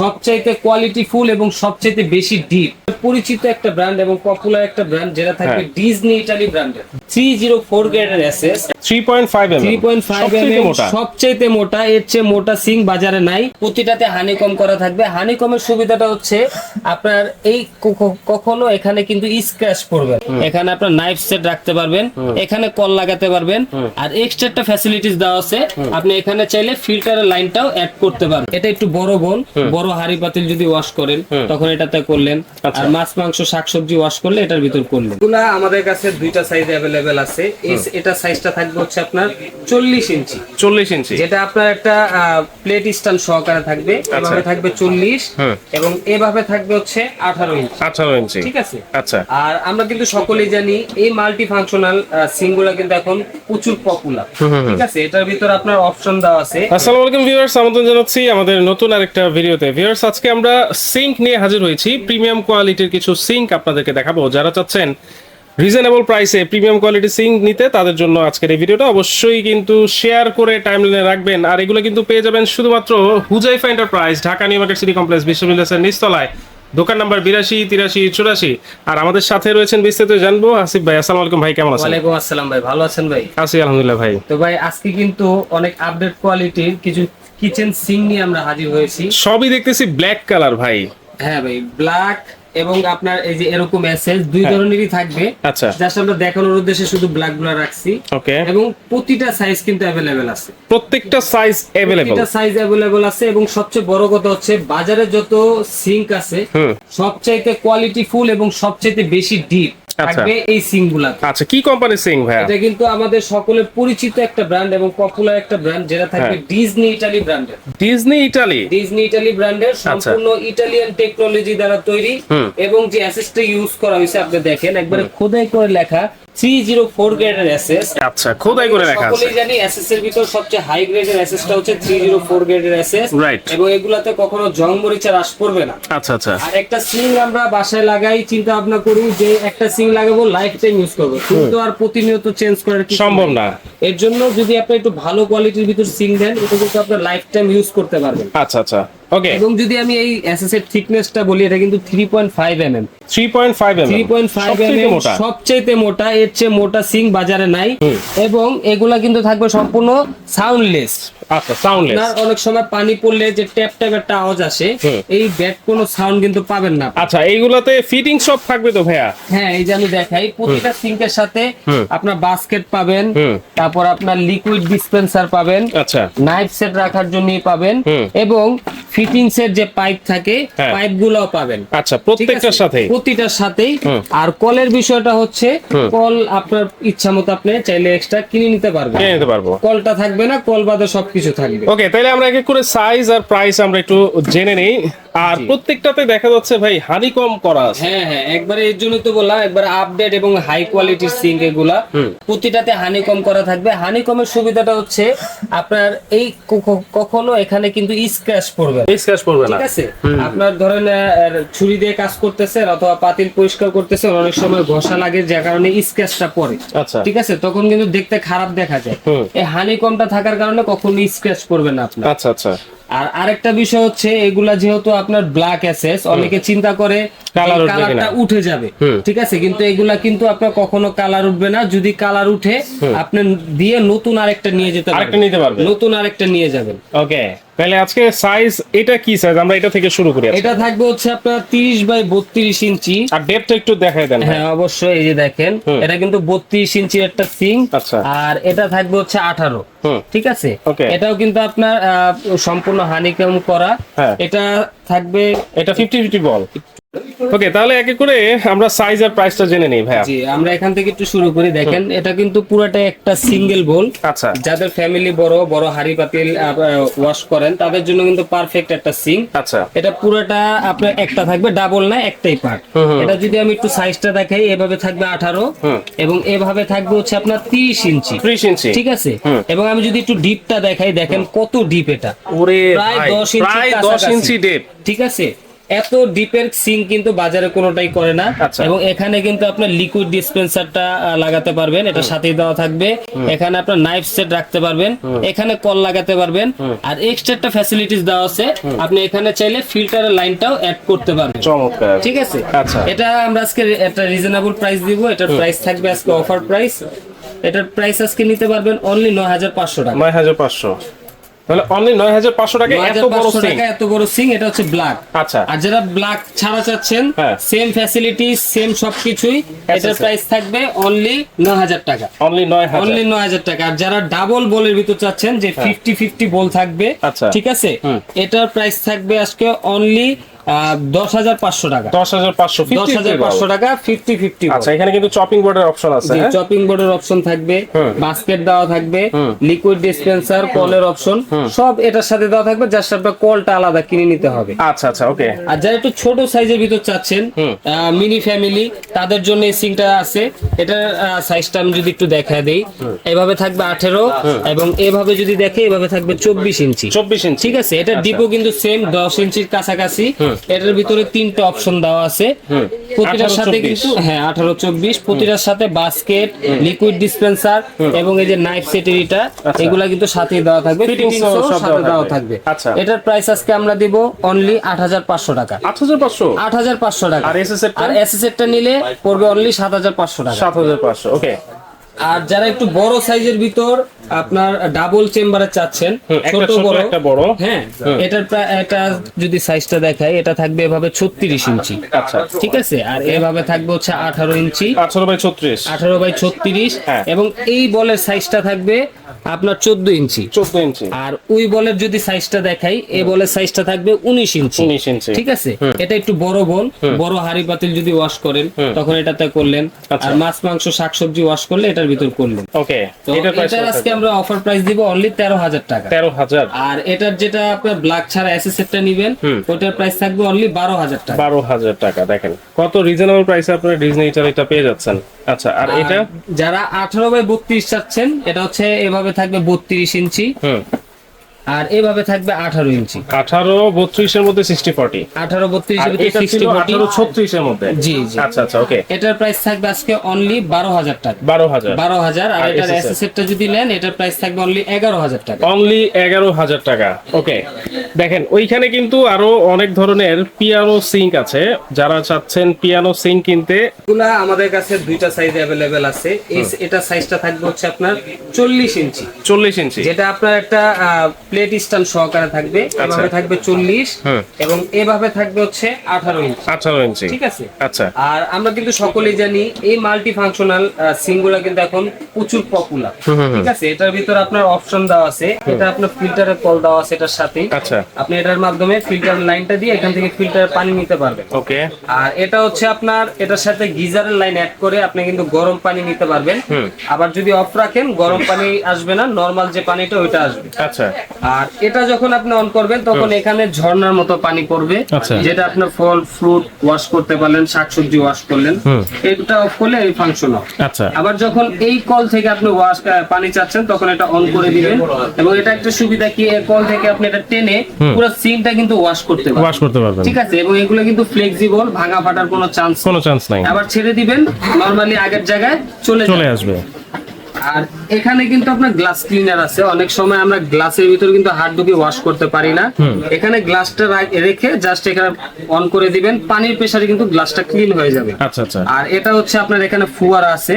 সবচাইতে quality full এবং সবচাইতে বেশি ডিপ পরিচিত একটা ব্র্যান্ড এবং পপুলার একটা ব্র্যান্ড যেটা থাকবে ডিজনি ইটালি ব্র্যান্ডের থ্রি জিরো ফোর গ্রেডের অ্যাসেস সবচেয়ে mm, মোটা। এর চেয়ে মোটা সিং বাজারে নাই। প্রতিটাতে হানিকম করা থাকবে। হানিকমের সুবিধাটা হচ্ছে আপনার এই কখনো এখানে কিন্তু স্ক্র্যাচ পড়বে এখানে আপনার নাইফ সেট রাখতে পারবেন এখানে কল লাগাতে পারবেন আর এক্সট্রা ফ্যাসিলিটিস দেওয়া আছে। আপনি এখানে চাইলে ফিল্টারের লাইনটাও অ্যাড করতে পারেন। এটা একটু বড় বোন বড় হাড়ি পাতিল যদি ওয়াশ করেন তখন এটাতে করলেন। আর মাছ মাংস শাকসবজি ওয়াশ করলে এটার ভিতর করলেন। আমাদের কাছে দুইটা সাইজ অ্যাভেলেবেল আছে। এটা সাইজটা থাকে থাকবে হচ্ছে আপনার চল্লিশ ইঞ্চি। চল্লিশ ইঞ্চি। যেটা আপনার একটা প্লেট স্ট্যান্ড সহকারে থাকবে। এভাবে থাকবে চল্লিশ এবং এভাবে থাকবে হচ্ছে আঠারো ইঞ্চ। আঠারো ইঞ্চি। ঠিক আছে? আচ্ছা। আর আমরা কিন্তু সকলেই জানি এই মাল্টি ফাংশনাল সিঙ্গুলা কিন্তু এখন প্রচুর পপুলার ঠিক আছে? এটার ভিতর আপনার অপশন দেওয়া আছে। আসসালামু আলাইকুম ভিউয়ার্স আমন্ত্রণ জানাচ্ছি আমাদের নতুন আরেকটা ভিডিওতে। ভিউয়ার্স আজকে আমরা সিঙ্ক নিয়ে হাজির হয়েছি। প্রিমিয়াম কোয়ালিটির কিছু সিঙ্ক আপনাদেরকে দেখাবো। যারা চাচ্ছেন রিজনেবল প্রাইসে প্রিমিয়াম কোয়ালিটি সিঙ্ক নিতে তাদের জন্য আজকের এই ভিডিওটা অবশ্যই কিন্তু শেয়ার করে টাইমলাইনে রাখবেন। আর এগুলো কিন্তু পেয়ে যাবেন শুধুমাত্র Huzaifa enterprise Dhaka new market city complex বিশ্ববিদ্যালয়ের নিচতলায়। দোকান নাম্বার বিরাশি তিরাশি চুরাশি। আর আমাদের সাথে রয়েছেন বিস্তারিত জানব। আসিফ ভাই আসসালামু আলাইকুম ভাই কেমন আছেন? ওয়ালাইকুম আসসালাম ভাই ভালো আছেন ভাই? আছি আলহামদুলিল্লাহ ভাই। তো ভাই আজকে কিন্তু অনেক আপডেট কোয়ালিটির কিছু কিচেন সিং নিয়ে আমরা হাজির হয়েছি। সবই দেখতেছি ব্ল্যাক কালার ভাই। হ্যাঁ ভাই ব্ল্যাক এবং আপনার এই যে এরকম এসএস দুই হ্যাঁ। ধরনেরই থাকবে। আচ্ছা। জাস্ট আমরা দেখানোর উদ্দেশ্যে শুধু ব্ল্যাকগুলা রাখছি। ওকে এবং প্রতিটা সাইজ কিন্তু অ্যাভেলেবেল আছে। প্রত্যেকটা সাইজ अवेलेबल প্রতিটা সাইজ অ্যাভেলেবেল আছে এবং সবচেয়ে বড় কথা হচ্ছে বাজারে যত সিঙ্ক আছে সবচাইতে কোয়ালিটি ফুল এবং সবচাইতে বেশি ডিপ। থাকবে এই গুলা আচ্ছা কি কোম্পানি সিং ভাই এটা কিন্তু আমাদের সকলে পরিচিত একটা ব্র্যান্ড এবং পপুলার একটা ব্র্যান্ড যেটা থাকবে হ্যাঁ। ডিজনি ইটালি ব্র্যান্ডের ডিজনি ইটালি ডিজনি ইটালি ব্র্যান্ডের সম্পূর্ণ ইটালিয়ান টেকনোলজি দ্বারা তৈরি আচ্ছা। এবং যে অ্যাসেসটা ইউজ করা হয়েছে আপনি দেখেন একবারে খোদাই করে লেখা থ্রি জিরো ফোর গ্রেডের অ্যাসেস আচ্ছা খোদাই করে রাখা আছে। সকলেই জানি এসএস এর ভিতর সবচেয়ে হাই গ্রেডের এসএসটা হচ্ছে 304 গ্রেডের এসএস। Right. এবং এগুলাতে কখনো জং মরিচা হ্রাস পড়বে না। আচ্ছা আচ্ছা। আর একটা সিং আমরা বাসায় লাগাই চিন্তা ভাবনা করি যে একটা সিং লাগাবো লাইফ টাইম ইউজ করব কিন্তু আর প্রতিনিয়ত চেঞ্জ করার কিছু সম্ভব না। এর জন্য যদি আপনি একটু ভালো কোয়ালিটির ভিতর সিং দেন এটা কিন্তু আপনার লাইফ টাইম ইউজ করতে পারবেন। আচ্ছা আচ্ছা। ওকে এবং যদি আমি এই এসএস এর থিকনেসটা বলি এটা কিন্তু 3.5 এমএম 3.5 এমএম 3.5 mm সবচাইতে মোটা। এর চেয়ে মোটা সিং বাজারে নাই। এবং এগুলা কিন্তু থাকবে সম্পূর্ণ সাউন্ডলেস আচ্ছা সাউন্ডলেস আপনার অনেক সময় পানি পড়লে যে ট্যাপ ট্যাপ একটা আওয়াজ আসে এই ব্যাট কোনো সাউন্ড কিন্তু পাবেন না। আচ্ছা এইগুলাতে ফিটিং সব থাকবে তো ভাইয়া? হ্যাঁ এই যে আমি দেখাই প্রতিটা সিঙ্কের সাথে আপনার বাস্কেট পাবেন তারপর আপনার লিকুইড ডিসপেন্সার পাবেন আচ্ছা। নাইফ সেট রাখার জন্য পাবেন এবং ফিটিংস এর যে পাইপ থাকে পাইপগুলোও পাইপ গুলাও পাবেন। আচ্ছা প্রত্যেকটার সাথে প্রতিটার সাথেই। আর কলের বিষয়টা হচ্ছে কল আপনার ইচ্ছা মতো আপনি চাইলে এক্সট্রা কিনে নিতে পারবেন। কিনে নিতে পারব। কলটা থাকবে না কল বাদে সবকিছু থাকবে। ওকে তাহলে আমরা এক এক করে সাইজ আর প্রাইস আমরা একটু জেনে নেই। আর। প্রত্যেকটাতে দেখা যাচ্ছে ভাই হানিকম করা আছে। হ্যাঁ হ্যাঁ একবারে এর জন্য তো বললাম একবার আপডেট এবং হাই কোয়ালিটির সিঙ্ক এগুলা। প্রতিটাতে হানিকম করা থাকবে। হানিকমের সুবিধাটা হচ্ছে আপনার এই কখনো এখানে কিন্তু স্ক্র্যাচ পড়বে না। স্ক্র্যাচ পড়বে না। ঠিক আছে? আপনার ধরেন ছুরি দিয়ে কাজ করতেছেন অথবা পাতিল পরিষ্কার করতেছেন অনেক সময় ঘষা লাগে যার কারণে স্ক্র্যাচটা পড়ে। আচ্ছা। ঠিক আছে? তখন কিন্তু দেখতে খারাপ দেখা যায়। এই হানিকমটা থাকার কারণে কখনো স্ক্র্যাচ পড়বে না আপনার। আচ্ছা আচ্ছা। আর আরেকটা বিষয় হচ্ছে এগুলা যেহেতু আপনার ব্ল্যাক অ্যাসেস অনেকে চিন্তা করে কালারটা উঠে যাবে। ঠিক আছে? কিন্তু এগুলা কিন্তু আপনার কখনো কালার উঠবে না। যদি কালার উঠে আপনি দিয়ে নতুন আরেকটা নিয়ে যেতে পারবেন। নিতে পারবে নতুন আরেকটা নিয়ে যাবেন। ওকে তাহলে আজকে সাইজ এটা কি সাইজ আমরা এটা থেকে শুরু করি এটা থাকবে হচ্ছে আপনার তিরিশ বাই বত্রিশ ইঞ্চি। আর ডেপথ একটু দেখায় দেন হ্যাঁ অবশ্যই এই যে দেখেন এটা কিন্তু 32 ইঞ্চি একটা সিং আচ্ছা। আর এটা থাকবে হচ্ছে আঠারো। হুম। ঠিক আছে. এটাও কিন্তু আপনার সম্পূর্ণ হানিকম করা। হ্যাঁ। এটা থাকবে এটা ফিফটি ফিফটি বল ওকে তাহলে একে করে আমরা সাইজ আর প্রাইসটা জেনে নিই ভাইয়া। জি আমরা এখান থেকে একটু শুরু করি। দেখেন এটা কিন্তু পুরাটা একটা সিঙ্গেল বোল আচ্ছা। যাদের ফ্যামিলি বড় বড় হাড়ি পাতিল ওয়াশ করেন তাদের জন্য কিন্তু পারফেক্ট একটা সিং আচ্ছা। এটা পুরোটা আপনার একটা থাকবে ডাবল না একটাই পার্ট। এটা যদি আমি একটু সাইজটা দেখাই এভাবে থাকবে আঠারো। হুম। এবং এভাবে থাকবে হচ্ছে আপনার তিরিশ ইঞ্চি। ত্রিশ ইঞ্চি। ঠিক আছে? এবং আমি যদি একটু ডিপটা দেখাই দেখেন কত ডিপ এটা। ওরে প্রায় ভাই, 10 ইঞ্চির প্রায় দশ। ইঞ্চি ডেপ ঠিক আছে? এত ডিপের সিঙ্ক কিন্তু বাজারে কোনোটাই করে না। আচ্ছা। এবং এখানে কিন্তু আপনার লিকুইড ডিসপেন্সারটা লাগাতে পারবেন। এটা সাথেই দেওয়া থাকবে। এখানে আপনার নাইফ সেট রাখতে পারবেন। এখানে কল লাগাতে পারবেন। আর এক্সট্রা একটা ফ্যাসিলিটিস দেওয়া আছে। আপনি এখানে চাইলে ফিল্টারের লাইনটাও অ্যাড করতে পারবেন। চমৎকার। ঠিক আছে? আচ্ছা। এটা আমরা আজকে একটা রিজনেবল প্রাইস দিব। এটার প্রাইস থাকবে আজকে অফার প্রাইস এটার প্রাইস আজকে নিতে পারবেন অনলি নয় হাজার পাঁচশো টাকা। নয় হাজার পাঁচশো। তাহলে অনলি নয় হাজার পাঁচশো টাকা এত বড় সিং। এত বড় সিং এটা হচ্ছে ব্ল্যাক আচ্ছা। আর যারা ব্ল্যাক ছাড়া চাচ্ছেন হ্যাঁ। সেম ফ্যাসিলিটি সেম সবকিছুই এটার প্রাইস থাকবে অনলি নয় হাজার টাকা। অনলি নয় হাজার। অনলি নয় হাজার টাকা। আর যারা ডাবল বলের ভিতর চাচ্ছেন যে ফিফটি ফিফটি বল থাকবে আচ্ছা। ঠিক আছে? এটার প্রাইস থাকবে আজকে অনলি দশ হাজার পাঁচশো টাকা। দশ হাজার পাঁচশো দশ হাজার পাঁচশো টাকা ফিফটি ফিফটি আচ্ছা এখানে কিন্তু চপিং বোর্ডের অপশন আছে হ্যাঁ? চপিং বোর্ডের অপশন থাকবে বাস্কেট দেওয়া থাকবে লিকুইড ডিসপেন্সার কলের অপশন সব এটার সাথে দেওয়া থাকবে জাস্ট আপনার কলটা আলাদা কিনে নিতে হবে। আচ্ছা আচ্ছা ওকে আর যারা একটু ছোট সাইজের ভিতর চাচ্ছেন মিনি ফ্যামিলি তাদের জন্য এই সিংটা আছে। এটার সাইজটা আমি যদি একটু দেখা দেই এভাবে থাকবে আঠেরো এবং এভাবে যদি দেখে এভাবে থাকবে চব্বিশ ইঞ্চি। চব্বিশ ইঞ্চি। ঠিক আছে? এটা ডিপো কিন্তু সেম দশ ইঞ্চির কাছাকাছি। এটার ভিতরে তিনটা অপশন দেওয়া আছে। প্রতিটার সাথে 24 কিন্তু হ্যাঁ আঠারো চব্বিশ। প্রতিটার সাথে বাস্কেট লিকুইড ডিসপেন্সার এবং এই যে নাইফ সেটের এটা এগুলা কিন্তু সাথে দেওয়া থাকবে। সাথে দেওয়া থাকবে। আচ্ছা। এটার প্রাইস আজকে আমরা দিব অনলি আট হাজার পাঁচশো টাকা। আট হাজার পাঁচশো? আট হাজার পাঁচশো টাকা। আর এস এর টা? নিলে পড়বে অনলি সাত হাজার পাঁচশো টাকা। সাত হাজার পাঁচশো ওকে আর যারা একটু বড় সাইজের ভিতর আপনার ডাবল চেম্বারে চাচ্ছেন ছোট বড় একটা বড়। হ্যাঁ এটার প্রায় এটা যদি সাইজটা দেখায় এটা থাকবে এভাবে ছত্রিশ ইঞ্চি। আচ্ছা। ঠিক আছে? আর এভাবে থাকবে হচ্ছে আঠারো ইঞ্চি। আঠারো বাই ছত্রিশ। আঠারো বাই ছত্রিশ। হ্যাঁ। এবং এই বলের সাইজটা থাকবে আপনার চোদ্দ ইঞ্চি। চোদ্দ ইঞ্চি। আর ওই বলের যদি সাইজটা দেখাই এই বলের সাইজটা থাকবে উনিশ ইঞ্চি। উনিশ ইঞ্চি। ঠিক আছে? এটা একটু বড় বল বড় হাড়ি পাতিল যদি ওয়াশ করেন তখন এটাতে করলেন। আচ্ছা। আর মাছ মাংস শাকসবজি ওয়াশ করলে এটার ভিতর করলেন। ওকে তো এটার আজকে আমরা অফার প্রাইস দিব অনলি তেরো হাজার টাকা। তেরো হাজার? আর এটার যেটা আপনার ব্ল্যাক ছাড়া এসএসএফটা নিবেন ওটার প্রাইস থাকবে অনলি বারো হাজার টাকা। বারো হাজার টাকা দেখেন। কত রিজনেবল প্রাইসে আপনারা ডিজনি এটা পেয়ে যাচ্ছেন। আচ্ছা আর এটা? যারা আঠারো বাই বত্রিশ চাচ্ছেন এটা হচ্ছে এভাবে থাকবে বত্রিশ ইঞ্চি। হুম। আর এভাবে থাকবে আঠারো ইঞ্চি। আঠারো বত্রিশের মধ্যে সিক্সটি ফর্টি আঠারো বত্রিশ আঠারো ছত্রিশের মধ্যে? জি জি। আচ্ছা আচ্ছা ওকে এটার প্রাইস থাকবে আজকে অনলি বারো হাজার টাকা। বারো হাজার। বারো হাজার আর এটার? এসএসএফটা যদি নেন এটার প্রাইস থাকবে অনলি এগারো হাজার টাকা। অনলি এগারো হাজার টাকা ওকে দেখেন ওইখানে কিন্তু আরও অনেক ধরনের পিয়ানো সিঙ্ক আছে। যারা চাচ্ছেন পিয়ানো সিঙ্ক কিনতে এগুলা আমাদের কাছে দুইটা সাইজ অ্যাভেলেবেল আছে। এটা সাইজটা থাকবে হচ্ছে আপনার চল্লিশ ইঞ্চি। চল্লিশ ইঞ্চি। যেটা আপনার একটা প্লেট স্ট্যান্ড সহকারে থাকবে। এভাবে থাকবে চল্লিশ। হুম। এবং এভাবে থাকবে হচ্ছে আঠারো ইঞ্চি। আঠারো ইঞ্চি। ঠিক আছে? আচ্ছা। আর আমরা কিন্তু সকলেই জানি এই মাল্টি ফাংশনাল সিঙ্গুলা কিন্তু এখন প্রচুর পপুলার ঠিক আছে? এটার ভিতর আপনার অপশন দেওয়া আছে। এটা আপনার ফিল্টারের কল দেওয়া আছে এটার সাথে আচ্ছা। আপনি এটার মাধ্যমে ফিল্টার লাইনটা দিয়ে এখান থেকে ফিল্টারের পানি নিতে পারবেন। ওকে। আর এটা হচ্ছে আপনার এটার সাথে গিজারের লাইন অ্যাড করে আপনি কিন্তু গরম পানি নিতে পারবেন। আবার যদি অফ রাখেন গরম পানি আসবে না নর্মাল যে পানিটা ওইটা আসবে। আচ্ছা। আর এটা যখন আপনি অন করবেন তখন এখানে ঝর্ণার মতো পানি পড়বে আচ্ছা। যেটা আপনার ফল ফ্রুট ওয়াশ করতে পারলেন শাকসবজি ওয়াশ করলেন। এটা অফ করলে এই ফাংশন অফ আচ্ছা। আবার যখন এই কল থেকে আপনি ওয়াশ পানি চাচ্ছেন তখন এটা অন করে দিবেন। এবং এটা একটা সুবিধা কি এই কল থেকে আপনি এটা টেনে পুরো সিনটা কিন্তু ওয়াশ করতে পারবেন। ওয়াশ করতে পারবেন। ঠিক আছে? এবং এগুলো কিন্তু ফ্লেক্সিবল ভাঙা ফাটার কোনো চান্স কোনো চান্স নাই। আবার ছেড়ে দিবেন নরমালি আগের জায়গায় চলে চলে আসবে। আর এখানে কিন্তু আপনার গ্লাস ক্লিনার আছে। অনেক সময় আমরা গ্লাসের ভিতর কিন্তু হাত ঢুকে ওয়াশ করতে পারি না। এখানে গ্লাসটা রেখে জাস্ট এখানে অন করে দিবেন। পানির প্রেসারে কিন্তু গ্লাসটা ক্লিন হয়ে যাবে। আচ্ছা আচ্ছা। আর এটা হচ্ছে আপনার এখানে ফুয়ারা আছে।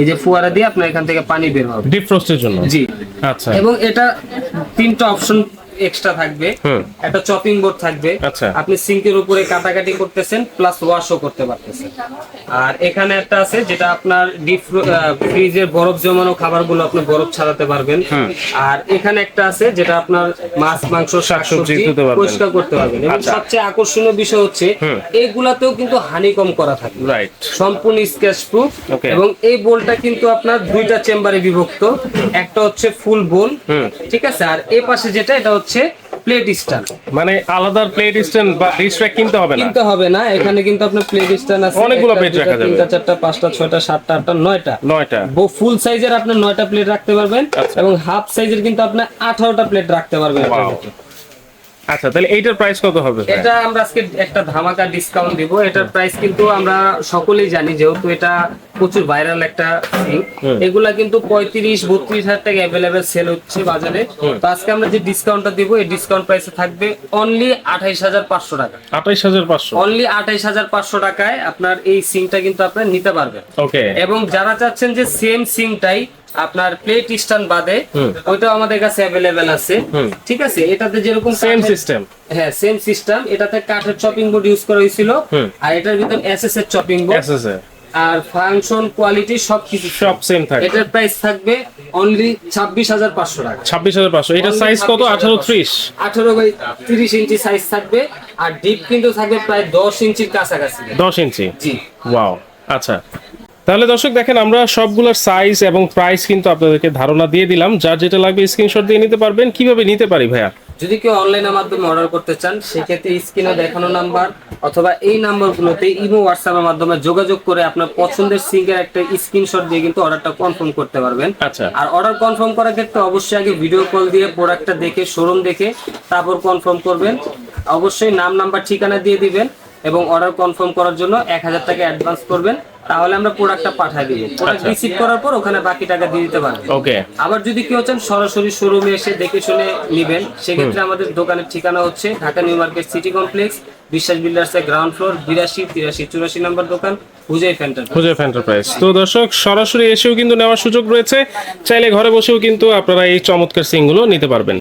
এই যে ফুয়ারা দিয়ে আপনার এখান থেকে পানি বের হবে। ডিপ ফ্রস্টের জন্য? জি। আচ্ছা। এবং এটা তিনটা অপশন এক্সট্রা থাকবে। একটা চপিং বোর্ড থাকবে। আচ্ছা। আপনি সিঙ্কের উপরে কাটাকাটি করতেছেন প্লাস ওয়াশও করতে পারতেছেন। আর এখানে একটা আছে যেটা আপনার ডিপ ফ্রিজের বরফ জমানো খাবারগুলো আপনি বরফ ছাড়াতে পারবেন। আর এখানে একটা আছে যেটা আপনার মাছ মাংস শাকসবজি পরিষ্কার করতে পারবেন। এবং আচ্ছা। সবচেয়ে আকর্ষণীয় বিষয় হচ্ছে এগুলাতেও কিন্তু হানি কম করা থাকে। রাইট সম্পূর্ণ স্কেচ প্রুফ এবং এই বোলটা কিন্তু আপনার দুইটা চেম্বারে বিভক্ত। একটা হচ্ছে ফুল বোল ঠিক আছে? আর এই পাশে যেটা এটা হচ্ছে প্লেট স্ট্যান্ড মানে আলাদা প্লেট স্ট্যান্ড বা ডিশ র্যাক কিনতে হবে না কিনতে হবে না এখানে কিন্তু আপনার প্লেট স্ট্যান্ড আছে অনেকগুলো প্লেট রাখা যাবে। তিনটা চারটা পাঁচটা ছয়টা সাতটা আটটা নয়টা নয়টা ফুল সাইজের আপনি নয়টা প্লেট রাখতে পারবেন আচ্ছা। এবং হাফ সাইজের কিন্তু আপনি 18টা প্লেট রাখতে পারবেন। আচ্ছা তাহলে এইটার প্রাইস কত হবে? এটা আমরা আজকে একটা ধামাকা ডিসকাউন্ট দিব। এটার প্রাইস কিন্তু আমরা সকলেই জানি যেহেতু এটা প্রচুর ভাইরাল একটা। এগুলা কিন্তু পঁয়ত্রিশ বত্রিশ হাজার টাকা অ্যাভেলেবেল সেল হচ্ছে বাজারে। তো আজকে আমরা যে ডিসকাউন্টটা দিব এই ডিসকাউন্ট প্রাইসে থাকবে অনলি আঠাইশ হাজার পাঁচশো টাকা। আঠাইশ হাজার পাঁচশো। অনলি আঠাইশ হাজার পাঁচশো টাকায় আপনার এই সিমটা কিন্তু আপনার নিতে পারবেন। ওকে এবং যারা চাচ্ছেন যে সেম সিমটাই আপনার প্লেট স্ট্যান্ড বাদে হুম। ওইটাও আমাদের কাছে অ্যাভেলেবেল আছে। ঠিক আছে? এটাতে যেরকম সেম সিস্টেম হ্যাঁ সেম সিস্টেম এটাতে কাঠের চপিং বোর্ড ইউজ করা হয়েছিল। আর এটার ভিতর এসএস এর চপিং বোর্ড আর ফাংশন কোয়ালিটি সব কিছু সব সেম থাকে এটার প্রাইস থাকবে অনলি ছাব্বিশ হাজার পাঁচশো টাকা। ছাব্বিশ হাজার পাঁচশো। এটা সাইজ কত? 26,500 আঠারো ত্রিশ। আঠারো বাই তিরিশ ইঞ্চি সাইজ থাকবে। আর ডিপ কিন্তু থাকবে প্রায় দশ ইঞ্চির কাছাকাছি। দশ ইঞ্চি? জি। ওয়াও আচ্ছা। তাহলে দর্শক দেখেন আমরা সবগুলোর সাইজ এবং প্রাইস কিন্তু আপনাদেরকে ধারণা দিয়ে দিলাম। যার যেটা লাগবে স্ক্রিনশট দিয়ে নিতে পারবেন। কীভাবে নিতে পারি ভাইয়া? যদি কেউ অনলাইনের মাধ্যমে অর্ডার করতে চান সেক্ষেত্রে স্ক্রিনে দেখানো নাম্বার অথবা এই নাম্বারগুলোতে ইমো হোয়াটসঅ্যাপের মাধ্যমে যোগাযোগ করে আপনার পছন্দের সিঙ্গের একটা স্ক্রিনশট দিয়ে কিন্তু অর্ডারটা কনফার্ম করতে পারবেন। আচ্ছা। আর অর্ডার কনফার্ম করার ক্ষেত্রে অবশ্যই আগে ভিডিও কল দিয়ে প্রোডাক্টটা দেখে শোরুম দেখে তারপর কনফার্ম করবেন। অবশ্যই নাম নাম্বার ঠিকানা দিয়ে দিবেন এবং অর্ডার কনফার্ম করার জন্য এক হাজার টাকা অ্যাডভান্স করবেন। তাহলে আমরা প্রোডাক্টটা পাঠিয়ে দিব। প্রোডাক্ট। রিসিভ করার পর ওখানে বাকি টাকা দিয়ে দিতে পারবেন ওকে আবার যদি কেউ চান সরাসরি শোরুমে এসে দেখে শুনে নিবেন। সেক্ষেত্রে আমাদের দোকানের ঠিকানা হচ্ছে Dhaka new market city complex Biswas builders এর গ্রাউন্ড ফ্লোর বিরাশি তিরাশি চুরাশি নম্বর দোকান হুজাই ফ্যান্টার খুঁজে এন্টারপ্রাইজ। তো দর্শক সরাসরি এসেও কিন্তু নেওয়ার সুযোগ রয়েছে। চাইলে ঘরে বসেও কিন্তু আপনারা এই চমৎকার সিংগুলো নিতে পারবেন।